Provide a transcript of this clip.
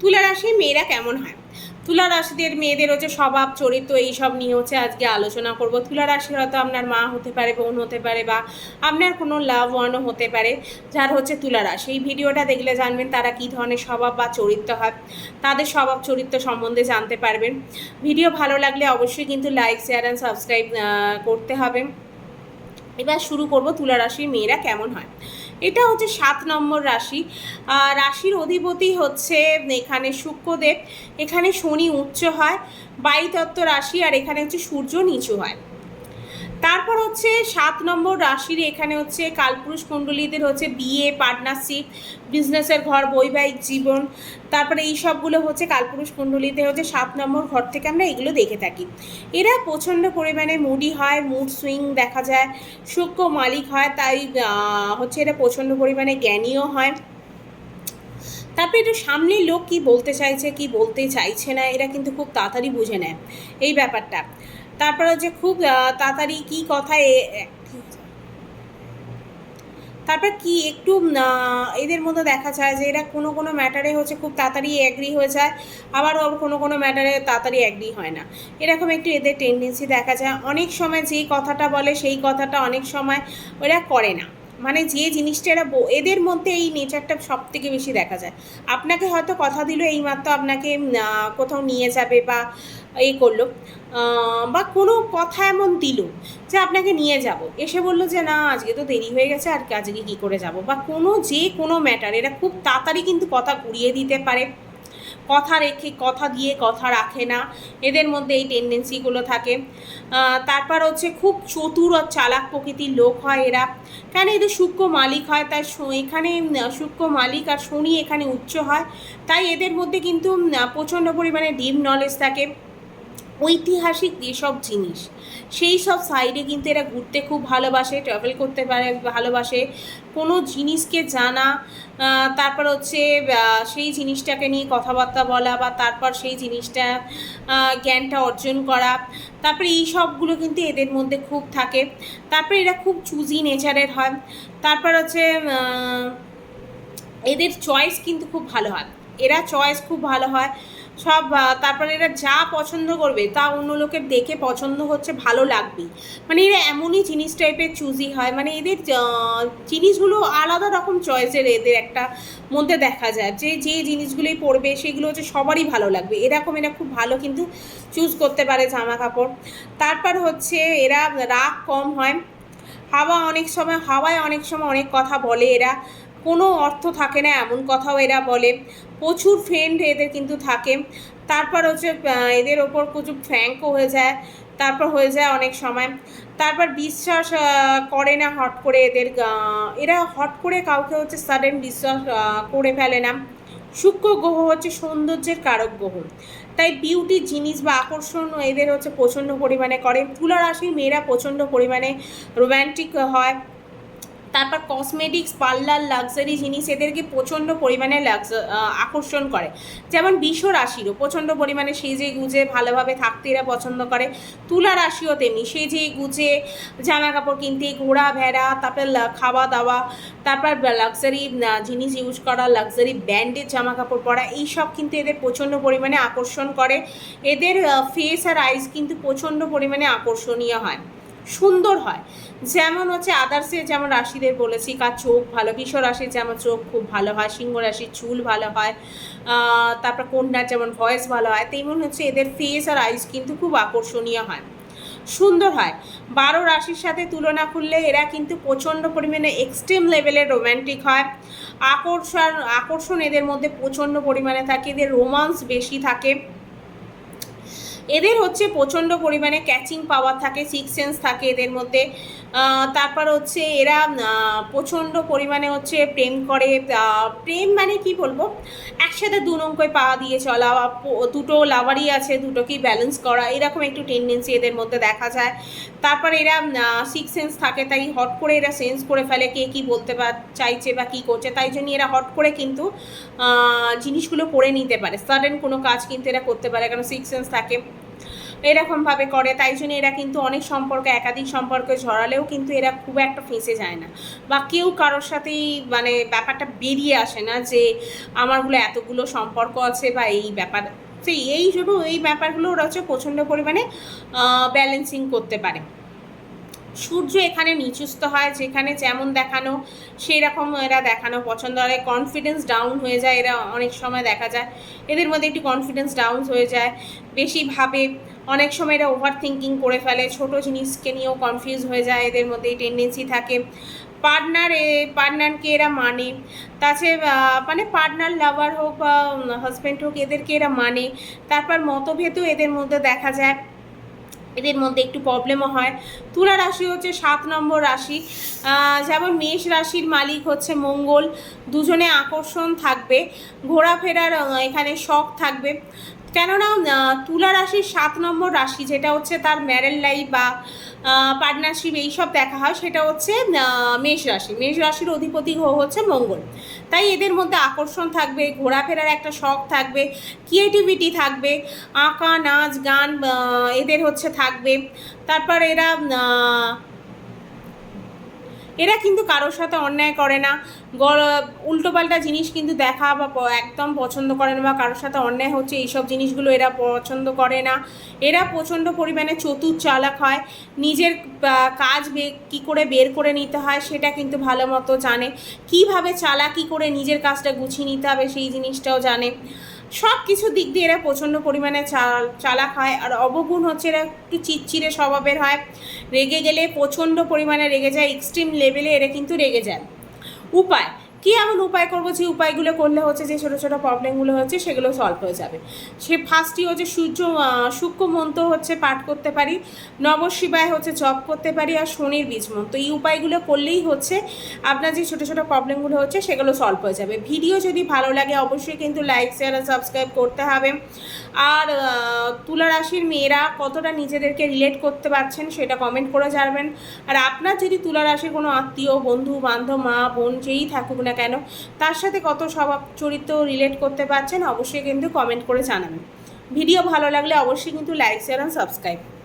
তুলা রাশির মেয়েরা কেমন হয়? তুলা রাশিদের মেয়েদের হচ্ছে স্বভাব, চরিত্র এইসব নিয়ে হচ্ছে আজকে আলোচনা করব। তুলা রাশি হয়তো আপনার মা হতে পারে, বোন হতে পারে বা আপনার কোনো লাভ ওয়ানও হতে পারে, যার হচ্ছে তুলা রাশি এই ভিডিওটা দেখলে জানবেন তারা কী ধরনের স্বভাব বা চরিত্র হয়। তাদের স্বভাব, চরিত্র সম্বন্ধে জানতে পারবেন। ভিডিও ভালো লাগলে অবশ্যই কিন্তু লাইক শেয়ার অ্যান্ড সাবস্ক্রাইব করতে হবে। এবার শুরু করব তুলা রাশির মেয়েরা কেমন হয়। এটা হচ্ছে সাত নম্বর রাশি। রাশির অধিপতি হচ্ছে এখানে শুক্রদেব। এখানে শনি উচ্চ হয়, বায়ুতত্ত্ব রাশি, আর এখানে হচ্ছে সূর্য নিচু হয়। তারপর হচ্ছে সাত নম্বর রাশির এখানে হচ্ছে কালপুরুষ কুণ্ডলীদের হচ্ছে বিয়ে পার্টনারশিপ বিজনেসের ঘর, বৈবাহিক জীবন, তারপরে এই সবগুলো হচ্ছে কালপুরুষ কুণ্ডলীতে হচ্ছে সাত নম্বর ঘর থেকে আমরা এগুলো দেখে থাকি। এরা প্রচণ্ড পরিমাণে মুডি হয় মুড সুইং দেখা যায়, সূক্ষ্ম মালিক হয়, তাই হচ্ছে এরা প্রচণ্ড পরিমাণে জ্ঞানীয় হয়। তারপরে একটু সামনের লোক কি বলতে চাইছে, কি বলতে চাইছে না, এরা কিন্তু খুব তাড়াতাড়ি বুঝে নেয়। এই ব্যাপারটা। তারপর হচ্ছে খুব তাড়াতাড়ি কি কথা তারপর কি একটু এদের মধ্যে দেখা যায় যে এরা কোনো কোনো ম্যাটারে হচ্ছে খুব তাড়াতাড়ি অ্যাগ্রি হয়ে যায়, আবার ওর কোনো কোনো ম্যাটারে তাড়াতাড়ি অ্যাগ্রি হয় না। এরকম একটু এদের টেন্ডেন্সি দেখা যায়। অনেক সময় যেই কথাটা বলে সেই কথাটা অনেক সময় ওরা করে না। মানে যে জিনিসটা এরা এদের মধ্যে এই নেচারটা সব থেকে বেশি দেখা যায়। আপনাকে হয়তো কথা দিল এইমাত্র আপনাকে কোথাও নিয়ে যাবে বা এই করল। বা কোনো কথা এমন দিল যে আপনাকে নিয়ে যাব। এসে বলল যে, না, আজকে তো দেরি হয়ে গেছে, আর আজকে কী করে যাব? বা কোনো যে কোনো ম্যাটার এরা খুব তাড়াতাড়ি কিন্তু কথা ঘুরিয়ে দিতে পারে। কথা রেখে, কথা দিয়ে কথা রাখে না। এদের মধ্যে এই টেন্ডেন্সিগুলো থাকে। তারপর হচ্ছে খুব চতুর আর চালাক প্রকৃতির লোক হয় এরা। কেন এদের সূক্ষ্ম মালিক হয়? তাই এখানে সূক্ষ্ম মালিক আর শনি এখানে উচ্চ হয়। তাই এদের মধ্যে কিন্তু প্রচণ্ড পরিমাণে ডিম নলেজ থাকে। ঐতিহাসিক যেসব জিনিস, সেই সব সাইডে কিন্তু এরা ঘুরতে খুব ভালোবাসে ট্রাভেল করতে পারে, ভালোবাসে। কোনো জিনিসকে জানা তারপর হচ্ছে সেই জিনিসটাকে নিয়ে কথাবার্তা বলা বা তারপর সেই জিনিসটা জ্ঞানটা অর্জন করা। তারপরে এই সবগুলো কিন্তু এদের মধ্যে খুব থাকে। তারপরে এরা খুব চুজি নেচারের হয়। তারপর হচ্ছে এদের চয়েস কিন্তু খুব ভালো হয়। এরা চয়েস খুব ভালো হয়। সব তারপরে এরা যা পছন্দ করবে, তা অন্য লোকের দেখে পছন্দ হচ্ছে, ভালো লাগবেই। মানে এরা এমনই জিনিস টাইপের চুজি হয় মানে এদের জিনিসগুলো আলাদা রকম চয়েসের এদের একটা মধ্যে দেখা যায়, যে যে জিনিসগুলোই পড়বে সেগুলো হচ্ছে সবারই ভালো লাগবে। এরকম এরা খুব ভালো কিন্তু চুজ করতে পারে জামা কাপড় তারপর হচ্ছে এরা রাগ কম হয়। হাওয়া অনেক সময়, হাওয়ায় অনেক সময় অনেক কথা বলে এরা। কোনো অর্থ থাকে না, এমন কথাও এরা বলে। প্রচুর ফ্রেন্ড এদের কিন্তু থাকে। তারপর হচ্ছে এদের ওপর প্রচুর ফ্র্যাঙ্কও হয়ে যায়। তারপর হয়ে যায় অনেক সময়। তারপর বিশ্বাস করে না হট করে এদের এরা হট করে কাউকে হচ্ছে সাডেন বিশ্বাস করে ফেলে না। শুক্র গ্রহ হচ্ছে সৌন্দর্যের কারক গ্রহ। তাই বিউটি জিনিস বা আকর্ষণ এদের হচ্ছে প্রচণ্ড পরিমাণে করে। তুলা রাশির মেয়েরা প্রচণ্ড পরিমাণে রোম্যান্টিক হয়। তারপর কসমেটিক্স পার্লার লাক্সারি জিনিস এদেরকে প্রচণ্ড পরিমাণে লাক্স আকর্ষণ করে। যেমন বিষ রাশিরও প্রচণ্ড পরিমাণে সেজে গুজে ভালোভাবে থাকতে এরা পছন্দ করে। তুলা রাশিও তেমনি সেজে গুজে জামা কাপড় কিনতে, ঘোড়া, ভেড়া, তারপর খাওয়া দাওয়া তারপর লাক্সারি জিনিস ইউজ করা লাক্সারি ব্র্যান্ডের জামা কাপড় পরা, এইসব কিন্তু এদের প্রচণ্ড পরিমাণে আকর্ষণ করে। এদের ফেস আর আইস কিন্তু প্রচণ্ড পরিমাণে আকর্ষণীয় হয়। সুন্দর হয়। যেমন হচ্ছে আদার্সে যেমন রাশিদের বলেছি, কার চোখ ভালো বিশ্ব রাশির যেমন চোখ খুব ভালো হয়, সিংহ রাশির চুল ভালো হয় তারপর কন্যার যেমন ভয়েস ভালো হয়, তেমন হচ্ছে এদের ফেস আর আইস কিন্তু খুব আকর্ষণীয় হয়। সুন্দর হয়। বারো রাশির সাথে তুলনা করলে এরা কিন্তু প্রচণ্ড পরিমাণে এক্সট্রিম লেভেলের রোম্যান্টিক হয়। আকর্ষণ আকর্ষণ এদের মধ্যে প্রচণ্ড পরিমাণে থাকে, এদের রোমান্স বেশি থাকে। এদের হচ্ছে প্রচণ্ড পরিমাণে ক্যাচিং পাওয়ার থাকে সিক্স সেন্স থাকে এদের মধ্যে। তারপর হচ্ছে এরা প্রচণ্ড পরিমাণে হচ্ছে প্রেম করে প্রেম মানে কি বলব? একসাথে দু নৌকোয় পা দিয়ে চলা বা দুটো লাভারই আছে, দুটোকেই ব্যালেন্স করা, এরকম একটু টেন্ডেন্সি এদের মধ্যে দেখা যায়। তারপর এরা সিক্স সেন্স থাকে, তাই হট করে এরা সেন্স করে ফেলে কে কী বলতে চাইছে বা কী করছে, তাই জন্য এরা হট করে কিন্তু জিনিসগুলো করে নিতে পারে। সাডেন কোনো কাজ কিন্তু এরা করতে পারে, কারণ সিক্স সেন্স থাকে। এরকমভাবে করে, তাই জন্য এরা কিন্তু অনেক সম্পর্ক, একাধিক সম্পর্কে ঝরালেও কিন্তু এরা খুব একটা ফেঁসে যায় না। বা কেউ কারোর সাথেই মানে ব্যাপারটা বেরিয়ে আসে না যে, আমারগুলো এতগুলো সম্পর্ক আছে বা এই ব্যাপার। তো এই জন্য এই ব্যাপারগুলো ওরা হচ্ছে প্রচণ্ড পরিমাণে ব্যালেন্সিং করতে পারে। সূর্য এখানে নিচুস্থ হয়, যেখানে যেমন দেখানো সেই রকম এরা দেখানো পছন্দ। হয় কনফিডেন্স ডাউন হয়ে যায়, এরা অনেক সময় দেখা যায়। এদের মধ্যে একটু কনফিডেন্স ডাউন হয়ে যায়। বেশি ভাবে অনেক সময় এরা ওভার থিঙ্কিং করে ফেলে, ছোট জিনিসকে নিয়েও কনফিউজ হয়ে যায়, এদের মধ্যে এই টেন্ডেন্সি থাকে। পার্টনার এ পার্টনারকে এরা মানে। তাছাড়া মানে পার্টনার লাভার হোক বা হাজব্যান্ড হোক, এদেরকে এরা মানে। তারপর মতভেদও এদের মধ্যে দেখা যায়। এদের মধ্যে একটু প্রবলেমও হয়। তুলা রাশি হচ্ছে সাত নম্বর রাশি। যেমন মেষ রাশির মালিক হচ্ছে মঙ্গল। দুজনে আকর্ষণ থাকবে। ঘোরাফেরার এখানে শখ থাকবে। কেননা তুলা রাশির সাত নম্বর রাশি যেটা হচ্ছে তার ম্যারেল লাইফ বা পার্টনারশিপ এইসব দেখা হয়, সেটা হচ্ছে মেষ রাশি। মেষ রাশির অধিপতি হচ্ছে মঙ্গল। তাই এদের মধ্যে আকর্ষণ থাকবে, ঘোরাফেরার একটা শখ থাকবে ক্রিয়েটিভিটি থাকবে, আঁকা, নাচ, গান এদের হচ্ছে থাকবে। তারপর এরা এরা কিন্তু কারোর সাথে অন্যায় করে না। উল্টোপাল্টা জিনিস কিন্তু দেখা বা একদম পছন্দ করে না বা কারোর সাথে অন্যায় হচ্ছে, এইসব জিনিসগুলো এরা পছন্দ করে না। এরা প্রচণ্ড পরিমাণে চতুর চালাক হয়। নিজের কাজ কী করে বের করে নিতে হয় সেটা কিন্তু ভালো মতো জানে। কীভাবে চালাকি করে নিজের কাজটা গুছিয়ে নিতে হবে সেই জিনিসটাও জানে। সব কিছু দিক দিয়ে এরা প্রচণ্ড পরিমাণে চাল, চালাক হয় আর অবগুণ হচ্ছে এরা একটু চিচ্চিরে স্বভাবের হয়। রেগে গেলে প্রচণ্ড পরিমাণে রেগে যায় এক্সট্রিম লেভেলে এরা কিন্তু রেগে যায়। উপায় কী এমন উপায় করব যে উপায়গুলো করলে হচ্ছে যে ছোটো ছোটো প্রবলেমগুলো হচ্ছে সেগুলো সলভ হয়ে যাবে? সে ফার্স্টই হচ্ছে সূর্য সূক্ষ্ম মন্ত্র হচ্ছে পাঠ করতে পারি নবশিবায় হচ্ছে জপ করতে পারি আর শনির বীজ মন্ত্র। এই উপায়গুলো করলেই হচ্ছে আপনার যে ছোটো ছোটো প্রবলেমগুলো হচ্ছে সেগুলো সলভ হয়ে যাবে। ভিডিও যদি ভালো লাগে অবশ্যই কিন্তু লাইক শেয়ার আর সাবস্ক্রাইব করতে হবে। আর তুলা রাশির মেয়েরা কতটা নিজেদেরকে রিলেট করতে পারছেন সেটা কমেন্ট করে জানবেন। আর আপনার যদি তুলা রাশির কোনো আত্মীয়, বন্ধু, বান্ধব, মা, বোন যেই থাকুক না কেন? তার সাথে কত স্বভাব চরিত্র রিলেট করতে পারছেন অবশ্যই কিন্তু কমেন্ট করে জানাবেন। ভিডিও ভালো লাগলে অবশ্যই কিন্তু লাইক শেয়ার অ্যান্ড সাবস্ক্রাইব